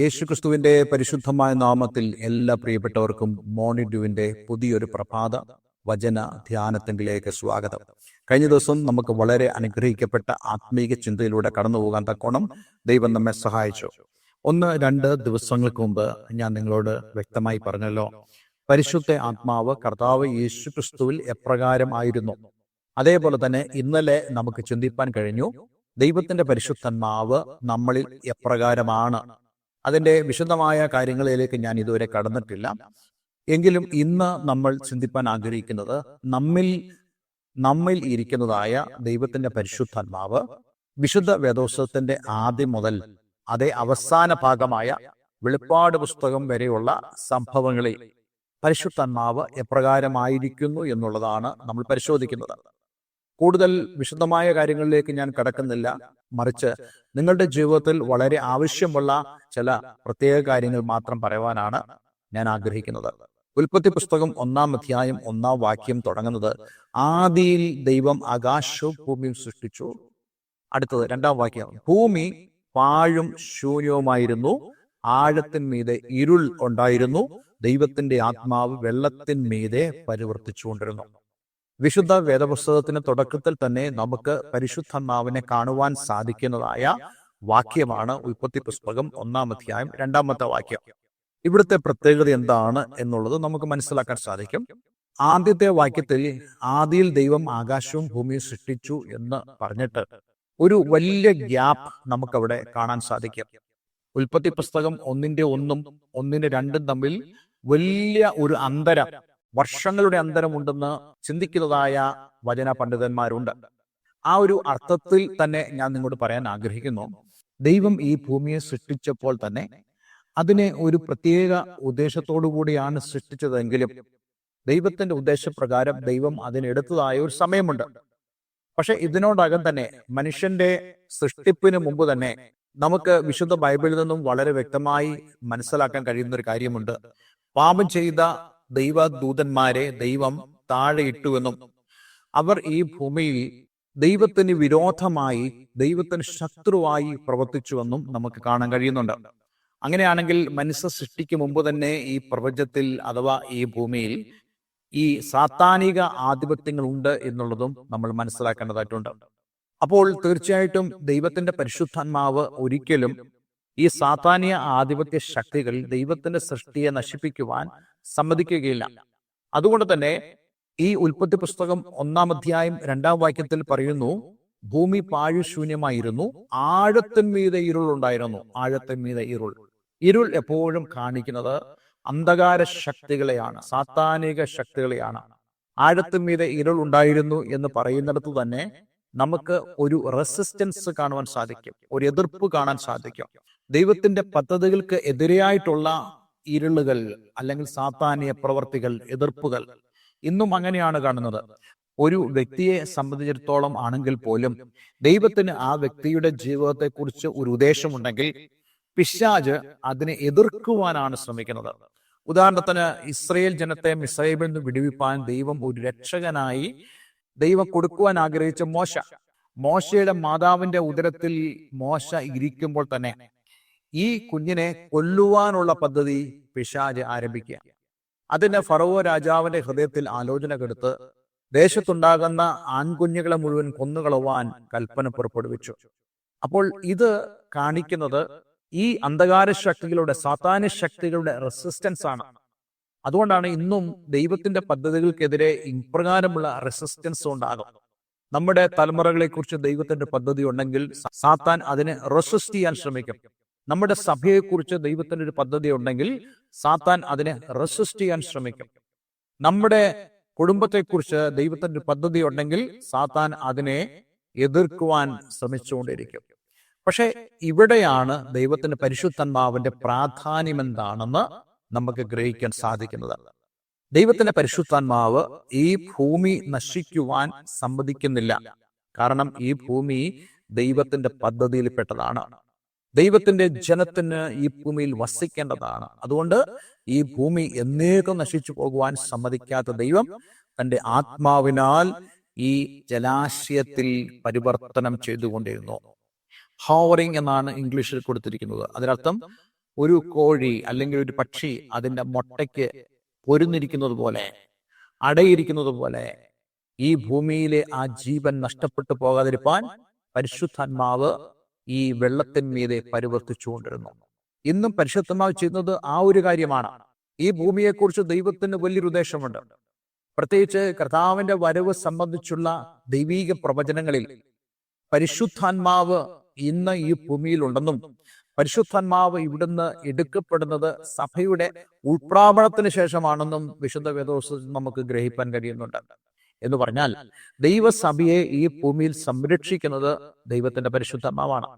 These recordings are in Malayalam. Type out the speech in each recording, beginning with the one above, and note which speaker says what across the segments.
Speaker 1: യേശുക്രിസ്തുവിന്റെ പരിശുദ്ധമായ നാമത്തിൽ എല്ലാ പ്രിയപ്പെട്ടവർക്കും മോണിഡ്യുവിന്റെ പുതിയൊരു പ്രഭാത വചന ധ്യാനത്തിലേക്ക് സ്വാഗതം. കഴിഞ്ഞ ദിവസം നമുക്ക് വളരെ അനുഗ്രഹിക്കപ്പെട്ട ആത്മീക ചിന്തയിലൂടെ കടന്നു പോകാൻ തക്കോണം ദൈവം നമ്മെ സഹായിച്ചു. ഒന്ന് രണ്ട് ദിവസങ്ങൾക്ക് മുമ്പ് ഞാൻ നിങ്ങളോട് വ്യക്തമായി പറഞ്ഞല്ലോ. പരിശുദ്ധ ആത്മാവ് കർത്താവ് യേശു ക്രിസ്തുവിൽ എപ്രകാരം ആയിരുന്നു. അതേപോലെ തന്നെ ഇന്നലെ നമുക്ക് ചിന്തിപ്പാൻ കഴിഞ്ഞു ദൈവത്തിന്റെ പരിശുദ്ധന്മാവ് നമ്മളിൽ എപ്രകാരമാണ്. അതിന്റെ വിശദമായ കാര്യങ്ങളിലേക്ക് ഞാൻ ഇതുവരെ കടന്നിട്ടില്ല. എങ്കിലും ഇന്ന് നമ്മൾ ചിന്തിപ്പാൻ ആഗ്രഹിക്കുന്നത് നമ്മിൽ നമ്മിൽ ഇരിക്കുന്നതായ ദൈവത്തിന്റെ പരിശുദ്ധാത്മാവ് വിശുദ്ധ വേദോത്സവത്തിന്റെ ആദ്യം മുതൽ അതേ അവസാന ഭാഗമായ വെളിപ്പാട് പുസ്തകം വരെയുള്ള സംഭവങ്ങളിൽ പരിശുദ്ധാത്മാവ് എപ്രകാരമായിരിക്കുന്നു എന്നുള്ളതാണ് നമ്മൾ പരിശോധിക്കുന്നത്. കൂടുതൽ വിശദമായ കാര്യങ്ങളിലേക്ക് ഞാൻ കടക്കുന്നില്ല. മറിച്ച് നിങ്ങളുടെ ജീവിതത്തിൽ വളരെ ആവശ്യമുള്ള ചില പ്രത്യേക കാര്യങ്ങൾ മാത്രം പറയുവാനാണ് ഞാൻ ആഗ്രഹിക്കുന്നത്. ഉൽപ്പത്തി പുസ്തകം ഒന്നാം അധ്യായം ഒന്നാം വാക്യം തുടങ്ങുന്നത് ആദിയിൽ ദൈവം ആകാശവും ഭൂമിയും സൃഷ്ടിച്ചു. അടുത്തത് രണ്ടാം വാക്യം ഭൂമി പാഴും ശൂന്യവുമായിരുന്നു ആഴത്തിന്മീതെ ഇരുൾ ഉണ്ടായിരുന്നു ദൈവത്തിന്റെ ആത്മാവ് വെള്ളത്തിന്മീതെ പരിവർത്തിച്ചുകൊണ്ടിരുന്നു. വിശുദ്ധ വേദപുസ്തകത്തിന് തുടക്കത്തിൽ തന്നെ നമുക്ക് പരിശുദ്ധാത്മാവിനെ കാണുവാൻ സാധിക്കുന്നതായ വാക്യമാണ് ഉൽപ്പത്തി പുസ്തകം ഒന്നാം അധ്യായം രണ്ടാമത്തെ വാക്യം. ഇവിടുത്തെ പ്രത്യേകത എന്താണ് എന്നുള്ളത് നമുക്ക് മനസ്സിലാക്കാൻ സാധിക്കും. ആദ്യത്തെ വാക്യത്തിൽ ആദിയിൽ ദൈവം ആകാശവും ഭൂമിയും സൃഷ്ടിച്ചു എന്ന് പറഞ്ഞിട്ട് ഒരു വലിയ ഗ്യാപ്പ് നമുക്കവിടെ കാണാൻ സാധിക്കും. ഉൽപ്പത്തി പുസ്തകം ഒന്നിന്റെ ഒന്നും ഒന്നിന്റെ രണ്ടും തമ്മിൽ വലിയ ഒരു അന്തരം വർഷങ്ങളുടെ അന്തരമുണ്ടെന്ന് ചിന്തിക്കുന്നതായ വചന പണ്ഡിതന്മാരുണ്ട്. ആ ഒരു അർത്ഥത്തിൽ തന്നെ ഞാൻ നിങ്ങളോട് പറയാൻ ആഗ്രഹിക്കുന്നു. ദൈവം ഈ ഭൂമിയെ സൃഷ്ടിച്ചപ്പോൾ തന്നെ അതിനെ ഒരു പ്രത്യേക ഉദ്ദേശത്തോടു കൂടിയാണ് സൃഷ്ടിച്ചതെങ്കിലും ദൈവത്തിന്റെ ഉദ്ദേശപ്രകാരം ദൈവം അതിനെടുത്തതായ ഒരു സമയമുണ്ട്. പക്ഷെ ഇതിനോടകം തന്നെ മനുഷ്യന്റെ സൃഷ്ടിപ്പിന് മുമ്പ് തന്നെ നമുക്ക് വിശുദ്ധ ബൈബിളിൽ നിന്നും വളരെ വ്യക്തമായി മനസ്സിലാക്കാൻ കഴിയുന്ന ഒരു കാര്യമുണ്ട്. പാപം ചെയ്ത ദൈവദൂതന്മാരെ ദൈവം താഴെയിട്ടുവെന്നും അവർ ഈ ഭൂമിയിൽ ദൈവത്തിന് വിരോധമായി ദൈവത്തിന് ശത്രുവായി പ്രവർത്തിച്ചുവെന്നും നമുക്ക് കാണാൻ കഴിയുന്നുണ്ട്. അങ്ങനെയാണെങ്കിൽ മനുഷ്യ സൃഷ്ടിക്ക് മുമ്പ് തന്നെ ഈ പ്രപഞ്ചത്തിൽ അഥവാ ഈ ഭൂമിയിൽ ഈ സാത്താനിക ആധിപത്യങ്ങൾ ഉണ്ട് എന്നുള്ളതും നമ്മൾ മനസ്സിലാക്കേണ്ടതായിട്ടുണ്ട്. അപ്പോൾ തീർച്ചയായിട്ടും ദൈവത്തിന്റെ പരിശുദ്ധാത്മാവ് ഒരിക്കലും ഈ സാത്താനിയ ആധിപത്യ ശക്തികൾ ദൈവത്തിന്റെ സൃഷ്ടിയെ നശിപ്പിക്കുവാൻ സമ്മതിക്കുകയില്ല. അതുകൊണ്ട് തന്നെ ഈ ഉൽപ്പത്തി പുസ്തകം ഒന്നാം അധ്യായം രണ്ടാം വാക്യത്തിൽ പറയുന്നു ഭൂമി പാഴുശൂന്യമായിരുന്നു ആഴത്തിന്മീതെ ഇരുൾ ഉണ്ടായിരുന്നു ആഴത്തിന്മീതെ ഇരുൾ. ഇരുൾ. എപ്പോഴും കാണിക്കുന്നത് അന്ധകാര ശക്തികളെയാണ് സാത്താനിക ശക്തികളെയാണ്. ആഴത്തിന്മീതെ ഇരുൾ ഉണ്ടായിരുന്നു എന്ന് പറയുന്നിടത്ത് തന്നെ നമുക്ക് ഒരു റെസിസ്റ്റൻസ് കാണുവാൻ സാധിക്കും ഒരു എതിർപ്പ് കാണാൻ സാധിക്കും. ദൈവത്തിന്റെ പദ്ധതികൾക്ക് എതിരെയായിട്ടുള്ള ഇരുളുകൾ അല്ലെങ്കിൽ സാത്താനിയ പ്രവർത്തികൾ എതിർപ്പുകൾ ഇന്നും അങ്ങനെയാണ് കാണുന്നത്. ഒരു വ്യക്തിയെ സംബന്ധിച്ചിടത്തോളം ആണെങ്കിൽ പോലും ദൈവത്തിന് ആ വ്യക്തിയുടെ ജീവിതത്തെക്കുറിച്ച് ഒരു ഉദ്ദേശമുണ്ടെങ്കിൽ പിശാജ് അതിനെ എതിർക്കുവാനാണ് ശ്രമിക്കുന്നത്. ഉദാഹരണത്തിന് ഇസ്രയേൽ ജനത്തെ മിസൈബിൽ നിന്ന് വിടുവിപ്പാൻ ദൈവം ഒരു രക്ഷകനായി ദൈവം കൊടുക്കുവാൻ ആഗ്രഹിച്ച മോശ. മോശയുടെ മാതാവിന്റെ ഉദരത്തിൽ മോശ ഇരിക്കുമ്പോൾ തന്നെ ഈ കുഞ്ഞിനെ കൊല്ലുവാനുള്ള പദ്ധതി പിശാജ് ആരംഭിക്കുക. അതിന് ഫറവോ രാജാവിന്റെ ഹൃദയത്തിൽ ആലോചന കെടുത്ത് ദേശത്തുണ്ടാകുന്ന ആൺകുഞ്ഞുങ്ങളെ മുഴുവൻ കൊന്നുകളവാൻ കൽപ്പന പുറപ്പെടുവിച്ചു. അപ്പോൾ ഇത് കാണിക്കുന്നത് ഈ അന്ധകാര ശക്തികളുടെ സാത്താന ശക്തികളുടെ റെസിസ്റ്റൻസ് ആണ്. അതുകൊണ്ടാണ് ഇന്നും ദൈവത്തിന്റെ പദ്ധതികൾക്കെതിരെ ഇപ്രകാരമുള്ള റെസിസ്റ്റൻസ് ഉണ്ടാകും. നമ്മുടെ തലമുറകളെ കുറിച്ച് ദൈവത്തിന്റെ പദ്ധതി ഉണ്ടെങ്കിൽ സാത്താൻ അതിനെ റെസിസ്റ്റ് ചെയ്യാൻ ശ്രമിക്കും. നമ്മുടെ സഭയെക്കുറിച്ച് ദൈവത്തിന്റെ ഒരു പദ്ധതി ഉണ്ടെങ്കിൽ സാത്താൻ അതിനെ റെസിസ്റ്റ് ചെയ്യാൻ ശ്രമിക്കും. നമ്മുടെ കുടുംബത്തെക്കുറിച്ച് ദൈവത്തിന്റെ ഒരു പദ്ധതി ഉണ്ടെങ്കിൽ സാത്താൻ അതിനെ എതിർക്കുവാൻ ശ്രമിച്ചുകൊണ്ടിരിക്കും. പക്ഷെ ഇവിടെയാണ് ദൈവത്തിന്റെ പരിശുദ്ധന്മാവിന്റെ പ്രാധാന്യം എന്താണെന്ന് നമുക്ക് ഗ്രഹിക്കാൻ സാധിക്കുന്നത്. ദൈവത്തിന്റെ പരിശുദ്ധാത്മാവ് ഈ ഭൂമി നശിക്കുവാൻ സമ്മതിക്കുന്നില്ല. കാരണം ഈ ഭൂമി ദൈവത്തിന്റെ പദ്ധതിയിൽപ്പെട്ടതാണ്. ദൈവത്തിന്റെ ജനത്തിന് ഈ ഭൂമിയിൽ വസിക്കേണ്ടതാണ്. അതുകൊണ്ട് ഈ ഭൂമി എന്നേക്കും നശിച്ചു പോകുവാൻ സമ്മതിക്കാത്ത ദൈവം തന്റെ ആത്മാവിനാൽ ഈ ജലാശയത്തിൽ പരിവർത്തനം ചെയ്തുകൊണ്ടിരുന്നു. ഹോവറിംഗ് എന്നാണ് ഇംഗ്ലീഷിൽ കൊടുത്തിരിക്കുന്നത്. അതിനർത്ഥം ഒരു കോഴി അല്ലെങ്കിൽ ഒരു പക്ഷി അതിന്റെ മുട്ടയ്ക്ക് പൊരുന്നിരിക്കുന്നത് പോലെ അടയിരിക്കുന്നത് പോലെ ഈ ഭൂമിയിലെ ആ ജീവൻ നഷ്ടപ്പെട്ടു പോകാതിരിക്കാൻ പരിശുദ്ധാത്മാവ് ഈ വെള്ളത്തിന്മീതെ പരിവർത്തിച്ചുകൊണ്ടിരുന്നു. ഇന്നും പരിശുദ്ധമായി ചെയ്യുന്നത് ആ ഒരു കാര്യമാണ്. ഈ ഭൂമിയെക്കുറിച്ച് ദൈവത്തിന് വലിയൊരു ഉദ്ദേശമുണ്ട്. പ്രത്യേകിച്ച് കർത്താവിന്റെ വരവ് സംബന്ധിച്ചുള്ള ദൈവീക പ്രവചനങ്ങളിൽ പരിശുദ്ധാത്മാവ് ഇന്ന് ഈ ഭൂമിയിൽ ഉണ്ടെന്നും പരിശുദ്ധാത്മാവ് ഇവിടുന്ന് എടുക്കപ്പെടുന്നത് സഭയുടെ ഉൾപ്രാപണത്തിന് ശേഷമാണെന്നും വിശുദ്ധ വേദോസ് നമുക്ക് ഗ്രഹിക്കാൻ കഴിയുന്നുണ്ട്. എന്ന് പറഞ്ഞാൽ ദൈവസഭയെ ഈ ഭൂമിയിൽ സംരക്ഷിക്കുന്നത് ദൈവത്തിന്റെ പരിശുദ്ധമാവാണ്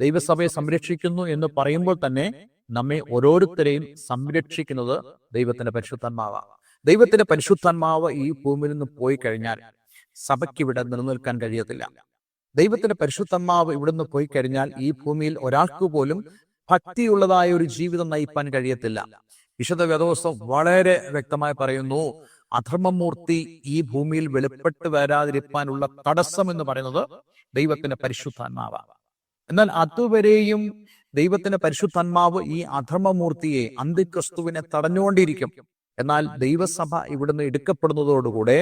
Speaker 1: ദൈവസഭയെ സംരക്ഷിക്കുന്നു എന്ന് പറയുമ്പോൾ തന്നെ നമ്മെ ഓരോരുത്തരെയും സംരക്ഷിക്കുന്നത് ദൈവത്തിന്റെ പരിശുദ്ധാത്മാവാണ് ദൈവത്തിന്റെ പരിശുദ്ധാത്മാവ് ഈ ഭൂമിയിൽ നിന്ന് പോയി കഴിഞ്ഞാൽ സഭയ്ക്ക് ഇവിടെ നിലനിൽക്കാൻ കഴിയത്തില്ല. ദൈവത്തിന്റെ പരിശുദ്ധാത്മാവ് ഇവിടുന്ന് പോയി കഴിഞ്ഞാൽ ഈ ഭൂമിയിൽ ഒരാൾക്ക് പോലും ഭക്തിയുള്ളതായ ഒരു ജീവിതം നയിപ്പാൻ കഴിയത്തില്ല. വിശുദ്ധ വേദോത്സവം വളരെ വ്യക്തമായി പറയുന്നു അധർമ്മമൂർത്തി ഈ ഭൂമിയിൽ വെളിപ്പെട്ട് വരാതിരിക്കാനുള്ള തടസ്സം എന്ന് പറയുന്നത് ദൈവത്തിന്റെ പരിശുദ്ധാത്മാവാണ് എന്നാൽ അതുവരെയും ദൈവത്തിന്റെ പരിശുദ്ധാത്മാവ് ഈ അധർമ്മമൂർത്തിയെ അന്തിക്രിസ്തുവിനെ തടഞ്ഞുകൊണ്ടിരിക്കും. എന്നാൽ ദൈവസഭ ഇവിടുന്ന് എടുക്കപ്പെടുന്നതോടുകൂടെ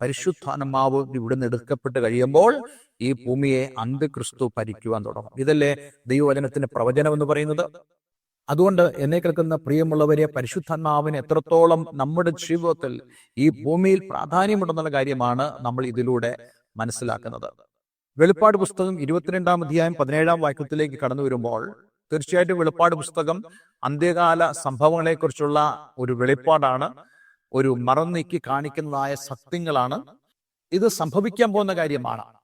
Speaker 1: പരിശുദ്ധാത്മാവ് ഇവിടുന്ന് എടുക്കപ്പെട്ട് കഴിയുമ്പോൾ ഈ ഭൂമിയെ അന്ത്യക്രിസ്തു ഭരിക്കുവാൻ തുടങ്ങും. ഇതല്ലേ ദൈവവചനത്തിന്റെ പ്രവചനം എന്ന് പറയുന്നത്? അതുകൊണ്ട് എന്നെ കേൾക്കുന്ന പ്രിയമുള്ളവരെ പരിശുദ്ധാത്മാവിന് എത്രത്തോളം നമ്മുടെ ജീവിതത്തിൽ ഈ ഭൂമിയിൽ പ്രാധാന്യമുണ്ടെന്നുള്ള കാര്യമാണ് നമ്മൾ ഇതിലൂടെ മനസ്സിലാക്കുന്നത്. വെളിപ്പാട് പുസ്തകം ഇരുപത്തിരണ്ടാം അധ്യായം പതിനേഴാം വാക്യത്തിലേക്ക് കടന്നു വരുമ്പോൾ തീർച്ചയായിട്ടും വെളിപ്പാട് പുസ്തകം അന്ത്യകാല സംഭവങ്ങളെക്കുറിച്ചുള്ള ഒരു വെളിപ്പാടാണ് ഒരു മറന്നീക്കി കാണിക്കുന്നതായ സത്യങ്ങളാണ്. ഇത് സംഭവിക്കാൻ പോകുന്ന കാര്യമാണ്.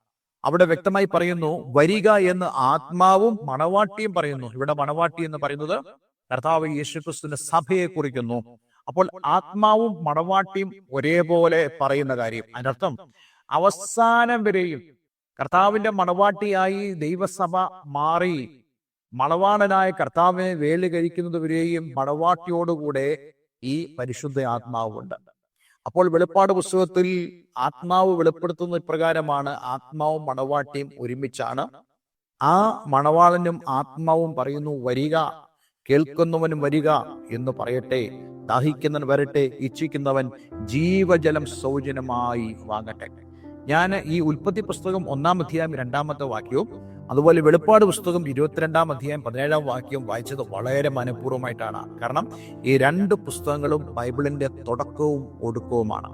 Speaker 1: അവിടെ വ്യക്തമായി പറയുന്നു വരിക എന്ന് ആത്മാവും മണവാട്ടിയും പറയുന്നു. ഇവിടെ മണവാട്ടി എന്ന് പറയുന്നത് കർത്താവ് യേശുക്രിസ്തുവിന്റെ സഭയെ കുറിക്കുന്നു. അപ്പോൾ ആത്മാവും മണവാട്ടിയും ഒരേപോലെ പറയുന്ന കാര്യം. അതിനർത്ഥം അവസാനം വരെയും കർത്താവിന്റെ മണവാട്ടിയായി ദൈവസഭ മാറി. മണവാണനായ കർത്താവിനെ വേലി കഴിക്കുന്നതുവരെയും മണവാട്ടിയോടുകൂടെ ഈ പരിശുദ്ധ ആത്മാവുണ്ട് അപ്പോൾ വെളിപ്പാട് പുസ്തകത്തിൽ ആത്മാവ് വെളിപ്പെടുത്തുന്ന ഇപ്രകാരമാണ് ആത്മാവും മണവാട്ടിയും ഒരുമിച്ചാണ്. ആ മണവാളനും ആത്മാവും പറയുന്നു വരിക കേൾക്കുന്നവനും വരിക എന്ന് പറയട്ടെ ദാഹിക്കുന്നവൻ വരട്ടെ ഇച്ഛിക്കുന്നവൻ ജീവജലം സൗജന്യമായി വാങ്ങട്ടെ. ഞാൻ ഈ ഉൽപ്പത്തി പുസ്തകം ഒന്നാം അധ്യായം രണ്ടാമത്തെ വാക്യവും അതുപോലെ വെളിപ്പാട് പുസ്തകം ഇരുപത്തിരണ്ടാം അധ്യായം പതിനേഴാം വാക്യം വായിച്ചത് വളരെ മനഃപൂർവമായിട്ടാണ്. കാരണം ഈ രണ്ട് പുസ്തകങ്ങളും ബൈബിളിന്റെ തുടക്കവും ഒടുക്കവുമാണ്.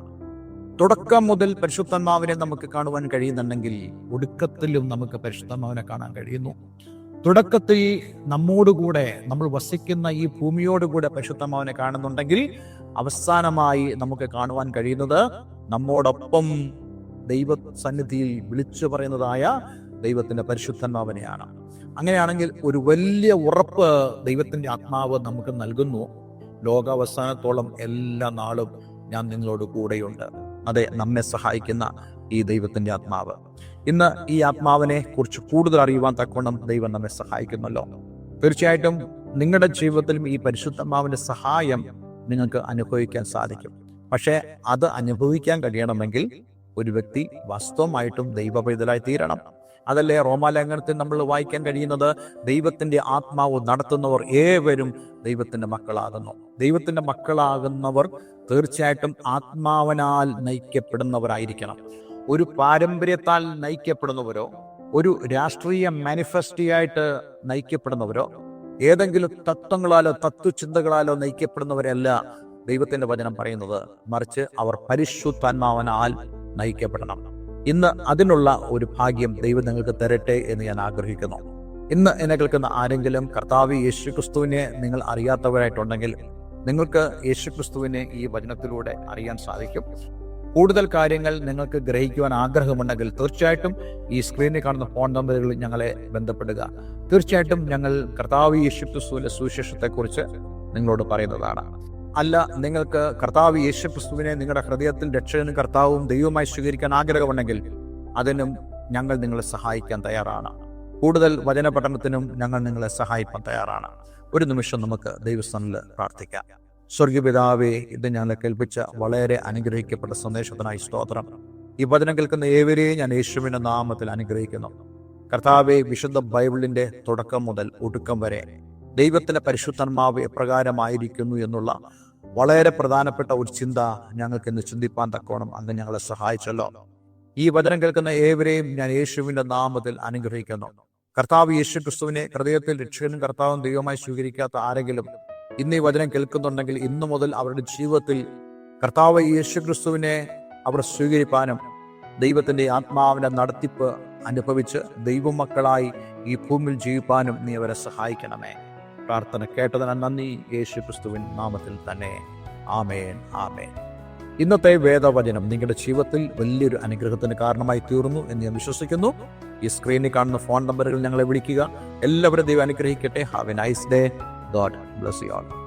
Speaker 1: തുടക്കം മുതൽ പരിശുദ്ധന്മാവിനെ നമുക്ക് കാണുവാൻ കഴിയുന്നുണ്ടെങ്കിൽ ഒടുക്കത്തിലും നമുക്ക് പരിശുദ്ധന്മാവിനെ കാണാൻ കഴിയുന്നു. തുടക്കത്തിൽ നമ്മോടുകൂടെ നമ്മൾ വസിക്കുന്ന ഈ ഭൂമിയോടുകൂടെ പരിശുദ്ധമാവനെ കാണുന്നുണ്ടെങ്കിൽ അവസാനമായി നമുക്ക് കാണുവാൻ കഴിയുന്നത് നമ്മോടൊപ്പം ദൈവ സന്നിധിയിൽ വിളിച്ചു പറയുന്നതായ ദൈവത്തിന്റെ പരിശുദ്ധന്മാവനെയാണ് അങ്ങനെയാണെങ്കിൽ ഒരു വലിയ ഉറപ്പ് ദൈവത്തിന്റെ ആത്മാവ് നമുക്ക് നൽകുന്നു. ലോകാവസാനത്തോളം എല്ലാ നാളും ഞാൻ നിങ്ങളോട് കൂടെയുണ്ട്. അതെ നമ്മെ സഹായിക്കുന്ന ഈ ദൈവത്തിന്റെ ആത്മാവ്. ഇന്ന് ഈ ആത്മാവിനെ കുറിച്ച് കൂടുതൽ അറിയുവാൻ തക്കവണ്ണം ദൈവം നമ്മെ സഹായിക്കുന്നല്ലോ തീർച്ചയായിട്ടും നിങ്ങളുടെ ജീവിതത്തിലും ഈ പരിശുദ്ധമാവിന്റെ സഹായം നിങ്ങൾക്ക് അനുഭവിക്കാൻ സാധിക്കും. പക്ഷേ അത് അനുഭവിക്കാൻ കഴിയണമെങ്കിൽ ഒരു വ്യക്തി വാസ്തവമായിട്ടും ദൈവപൈതലായി തീരണം അതല്ലേ റോമാലേഖനത്തിൽ നമ്മൾ വായിക്കാൻ കഴിയുന്നത്? ദൈവത്തിന്റെ ആത്മാവ് നടത്തുന്നവർ ഏവരും ദൈവത്തിന്റെ മക്കളാകുന്നു. ദൈവത്തിന്റെ മക്കളാകുന്നവർ തീർച്ചയായിട്ടും ആത്മാവനാൽ നയിക്കപ്പെടുന്നവരായിരിക്കണം. ഒരു പാരമ്പര്യത്താൽ നയിക്കപ്പെടുന്നവരോ ഒരു രാഷ്ട്രീയ മാനിഫെസ്റ്റിയായിട്ട് നയിക്കപ്പെടുന്നവരോ ഏതെങ്കിലും തത്വങ്ങളാലോ തത്വചിന്തകളാലോ നയിക്കപ്പെടുന്നവരല്ല ദൈവത്തിന്റെ വചനം പറയുന്നത്. മറിച്ച് അവർ പരിശുദ്ധാത്മാവനാൽ നയിക്കപ്പെടണം. ഇന്ന് അതിനുള്ള ഒരു ഭാഗ്യം ദൈവം നിങ്ങൾക്ക് തരട്ടെ എന്ന് ഞാൻ ആഗ്രഹിക്കുന്നു. ഇന്ന് എന്നെ കേൾക്കുന്ന ആരെങ്കിലും കർത്താവ് യേശു ക്രിസ്തുവിനെ നിങ്ങൾ അറിയാത്തവരായിട്ടുണ്ടെങ്കിൽ നിങ്ങൾക്ക് യേശു ക്രിസ്തുവിനെ ഈ വചനത്തിലൂടെ അറിയാൻ സാധിക്കും. കൂടുതൽ കാര്യങ്ങൾ നിങ്ങൾക്ക് ഗ്രഹിക്കുവാൻ ആഗ്രഹമുണ്ടെങ്കിൽ തീർച്ചയായിട്ടും ഈ സ്ക്രീനിൽ കാണുന്ന ഫോൺ നമ്പറുകളിൽ ഞങ്ങളെ ബന്ധപ്പെടുക. തീർച്ചയായിട്ടും ഞങ്ങൾ കർത്താവ് യേശു ക്രിസ്തുവിന്റെ സുവിശേഷത്തെക്കുറിച്ച് നിങ്ങളോട് പറയുന്നതാണ്. അല്ല നിങ്ങൾക്ക് കർത്താവ് യേശു ക്രിസ്തുവിനെ നിങ്ങളുടെ ഹൃദയത്തിൽ രക്ഷകനും കർത്താവും ദൈവമായി സ്വീകരിക്കാൻ ആഗ്രഹമുണ്ടെങ്കിൽ അതിനും ഞങ്ങൾ നിങ്ങളെ സഹായിക്കാൻ തയ്യാറാണ്. കൂടുതൽ വചന പഠനത്തിനും ഞങ്ങൾ നിങ്ങളെ സഹായിക്കാൻ തയ്യാറാണ്. ഒരു നിമിഷം നമുക്ക് ദൈവസ്ഥാനിൽ പ്രാർത്ഥിക്കാം. സ്വർഗീയപിതാവേ ഇത് ഞാൻ കേൾപ്പിച്ച വളരെ അനുഗ്രഹിക്കപ്പെട്ട സന്ദേശത്തിനായി സ്തോത്രം. ഈ വചനം കേൾക്കുന്ന ഏവരെയും ഞാൻ യേശുവിന്റെ നാമത്തിൽ അനുഗ്രഹിക്കുന്നു. കർത്താവെ വിശുദ്ധ ബൈബിളിന്റെ തുടക്കം മുതൽ ഒടുക്കം വരെ ദൈവത്തിന്റെ പരിശുദ്ധന്മാവ് എപ്രകാരമായിരിക്കുന്നു എന്നുള്ള വളരെ പ്രധാനപ്പെട്ട ഒരു ചിന്ത ഞങ്ങൾക്ക് ഇന്ന് ചിന്തിപ്പാൻ തക്കോണം അന്ന് ഞങ്ങളെ സഹായിച്ചല്ലോ. ഈ വചനം കേൾക്കുന്ന ഏവരെയും ഞാൻ യേശുവിന്റെ നാമത്തിൽ അനുഗ്രഹിക്കുന്നു. കർത്താവ് യേശു ക്രിസ്തുവിനെ ഹൃദയത്തിൽ രക്ഷകനും കർത്താവും ദൈവമായി സ്വീകരിക്കാത്ത ആരെങ്കിലും ഇന്ന് ഈ വചനം കേൾക്കുന്നുണ്ടെങ്കിൽ ഇന്നു മുതൽ അവരുടെ ജീവിതത്തിൽ കർത്താവ് യേശു ക്രിസ്തുവിനെ അവർ സ്വീകരിപ്പാനും ദൈവത്തിന്റെ ആത്മാവിന്റെ നടത്തിപ്പ് അനുഭവിച്ച് ദൈവമക്കളായി ഈ ഭൂമിയിൽ ജീവിപ്പാനും നീ അവരെ സഹായിക്കണമേ. പ്രാർത്ഥന കേട്ടതിന് നന്ദി. യേശു ക്രിസ്തുവിൻ നാമത്തിൽ തന്നെ. ആമേൻ ആമേൻ. ഇന്നത്തെ വേദവചനം നിങ്ങളുടെ ജീവിതത്തിൽ വലിയൊരു അനുഗ്രഹത്തിന് കാരണമായി തീർന്നു എന്ന് ഞാൻ വിശ്വസിക്കുന്നു. ഈ സ്ക്രീനിൽ കാണുന്ന ഫോൺ നമ്പറുകൾ ഞങ്ങളെ വിളിക്കുക. എല്ലാവരും ദൈവം അനുഗ്രഹിക്കട്ടെ. Have a nice day God bless you all